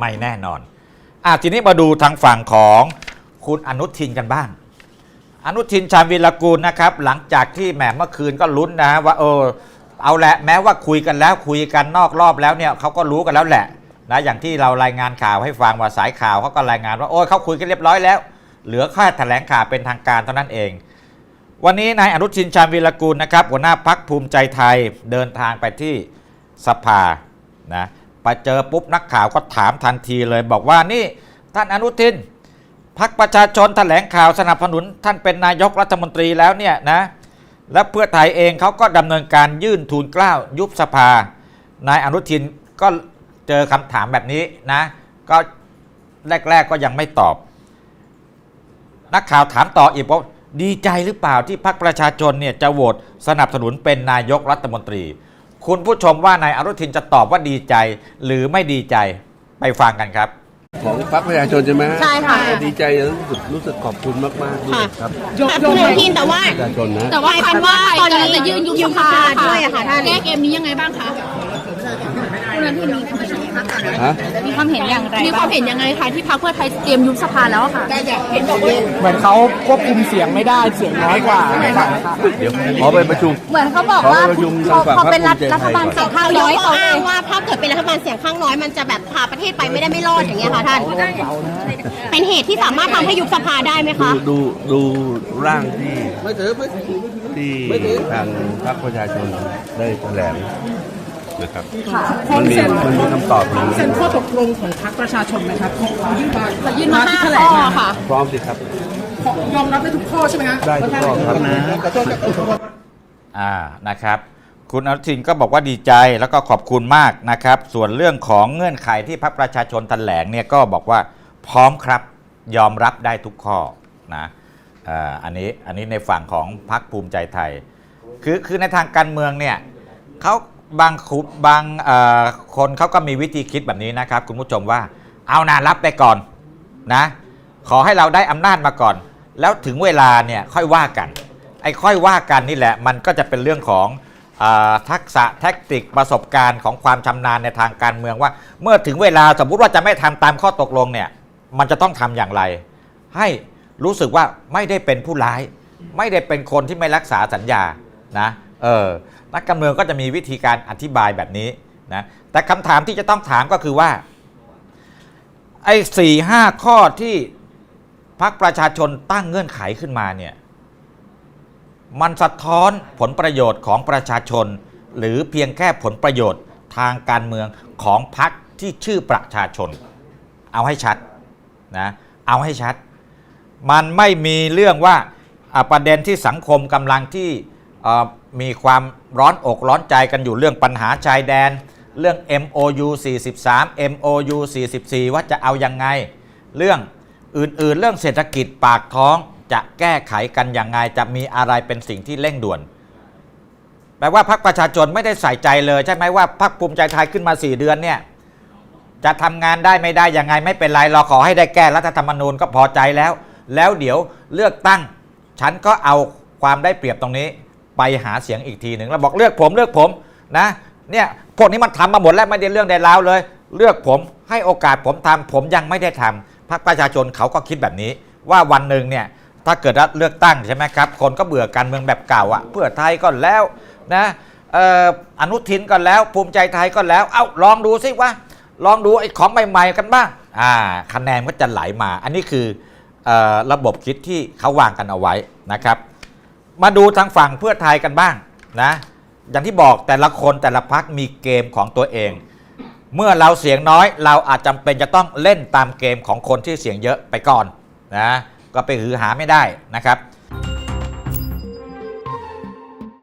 ไม่แน่นอนอะทีนี้มาดูทางฝั่งของคุณอนุทินกันบ้าง อนุทินชาญวีรกูลนะครับ หลังจากที่แหมเมื่อคืนก็ลุ้นนะว่าเออเอาแหละแม้ว่าคุยกันแล้วคุยกันนอกรอบแล้วเนี่ยเขาก็รู้กันแล้วแหละนะอย่างที่เรารายงานข่าวให้ฟังว่าสายข่าวเขาก็รายงานว่าโอ้ยเขาคุยกันเรียบร้อยแล้ว เหลือแค่แถลงข่าวเป็นทางการเท่านั้นเอง วันนี้นายอนุทินชาญวีรกูลนะครับหัวหน้าพักภูมิใจไทยเดินทางไปที่สภานะ ไปเจอปุ๊บนักข่าวก็ถามทันทีเลย บอกว่านี่ท่านอนุทินพักประชาชนแถลงข่าวสนับสนุน ท่านเป็นนายกรัฐมนตรีแล้วเนี่ยนะและเพื่อไทยเองเขาก็ดำเนินการยื่นทูลเกล้ายุบสภา นายอนุทินก็เจอคำถามแบบนี้นะ ก็แรก ๆก็ยังไม่ตอบ นักข่าวถามต่ออีกว่าดีใจหรือเปล่าที่พรรคประชาชนเนี่ยจะโหวตสนับสนุนเป็นนายกรัฐมนตรี คุณผู้ชมว่านายอนุทินจะตอบว่าดีใจ หรือไม่ดีใจไปฟังกันครับ ของพรรคประชาชนใช่ไหมใช่ค่ะ ดีใจรู้สึกรู้สึกขอบคุณมากๆด้วยครับแต่คุณอนุทินแต่ว่า ประชาชนนะแต่ว่าคันว่าตอนนี้จะยื่นยุบยุบสสภาภาด้วยอะค่ะท่านแก้เกมนี้ยังไงบ้างคะคุณอนุทิน ฮะมีความเห็นอย่างไรมีความเห็นยังไงคะที่พรรคเพื่อไทยเตรียมยุบสภาแล้วอะค่ะเหมือนเขาควบคุมเสียงไม่ได้เสียงน้อยกว่าค่ะเดี๋ยวขอไปประชุม เหมือนเขาบอกว่าขอประชุมเขาทางฝั่งเขาเป็นรัฐพรรคภูมิใจไทยรัฐบาลเสียงข้างเขาน้อยก็เขาอ้างว่าถ้าเกิดเป็นรัฐบาลเสียงข้างน้อยมันจะแบบพาประเทศไปไม่ได้ไม่รอดอย่างเงี้ยค่ะท่าน เป็นเหตุที่สามารถทำให้ยุบสภาได้ไหมดูคะดูดูร่างที่ที่ทางพรรคประชาชนได้แถลง นะครับมันมีมันมีคำตอบอยู่เซ็นข้อตกลงของพรรคประชาชนไหมครับที่เขายื่นมายื่นมาที่ห้าแถลข้งอมาค่ะพร้อมสิครับยอมรับได้ทุกข้อใช่ไหมฮะได้ทุกข้อครับอ่านะครับคุณอนุทินก็บอกว่าดีใจแล้วก็ขอบคุณมากนะครับ ส่วนเรื่องของเงื่อนไขที่พรรคประชาชนแถลงเนี่ยก็บอกว่าพร้อมครับยอมรับได้ทุกข้อนะอ่าอันนี้อันนี้ในฝั่งของพรรคภูมิใจไทย คือคือในทางการเมืองเนี่ยเขา บางคุบางคนเขาก็มีวิธีคิดแบบนี้นะครับ คุณผู้ชมว่าเอานารับไปก่อนนะ ขอให้เราได้อำนาจมาก่อน แล้วถึงเวลาเนี่ยค่อยว่ากัน ไอ้ค่อยว่ากันนี่แหละมันก็จะเป็นเรื่องของอทักษะแท็กติกประสบการณ์ของความชำนาญในทางการเมืองว่า เมื่อถึงเวลาสมมุติว่าจะไม่ทำตามข้อตกลงเนี่ยมันจะต้องทำอย่างไร ให้รู้สึกว่าไม่ได้เป็นผู้ร้าย ไม่ได้เป็นคนที่ไม่รักษาสัญญานะ เออนักการเมืองก็จะมีวิธีการอธิบายแบบนี้นะแต่คำถามที่จะต้องถามก็คือว่าไอ้สี่ห้าข้อที่พรรคประชาชนตั้งเงื่อนไขขึ้นมาเนี่ยมันสะท้อนผลประโยชน์ของประชาชน หรือเพียงแค่ผลประโยชน์ทางการเมืองของพรรคที่ชื่อประชาชน เอาให้ชัดนะเอาให้ชัด มันไม่มีเรื่องว่าประเด็นที่สังคมกำลังที่ มีความร้อนอกร้อนใจกันอยู่เรื่องปัญหาชายแดน เรื่อง MOU 43 MOU 44 ว่าจะเอายังไง เรื่องอื่นๆ เรื่องเศรษฐกิจปากท้องจะแก้ไขกันยังไง จะมีอะไรเป็นสิ่งที่เร่งด่วน แปลว่าพรรคประชาชนไม่ได้ใส่ใจเลย ใช่ไหมว่าพรรคภูมิใจไทยขึ้นมา 4 เดือนเนี่ยจะทำงานได้ไม่ได้ยังไงไม่เป็นไรเราขอให้ได้แก้รัฐธรรมนูญก็พอใจแล้ว แล้วเดี๋ยวเลือกตั้ง ฉันก็เอาความได้เปรียบตรงนี้ ไปหาเสียงอีกทีหนึ่งแล้วบอกเลือกผมเลือกผมนะเนี่ยพวกนี้มันทำมาหมดแล้วไม่ได้เรื่องใดราวเลย เลือกผมให้โอกาสผมทำผมยังไม่ได้ทำพรรคประชาชนเขาก็คิดแบบนี้ ว่าวันหนึ่งเนี่ยถ้าเกิดเลือกตั้งใช่ไหมครับ คนก็เบื่อการเมืองแบบเก่าอะเพื่อไทยก็แล้วนะอออนุทินก็แล้ว ภูมิใจไทยก็แล้ว เอ้าลองดูสิว่า ลองดูไอ้ของใหม่ๆกันบ้างอ่าคะแนนก็จะไหลมา อันนี้คือออระบบคิดที่เขาวางกันเอาไว้นะครับ มาดูทางฝั่งเพื่อไทยกันบ้างนะ อย่างที่บอกแต่ละคนแต่ละพักมีเกมของตัวเอง เมื่อเราเสียงน้อยเราอาจจำเป็นจะต้องเล่นตามเกมของคนที่เสียงเยอะไปก่อนนะก็ไปหือหาไม่ได้นะครับ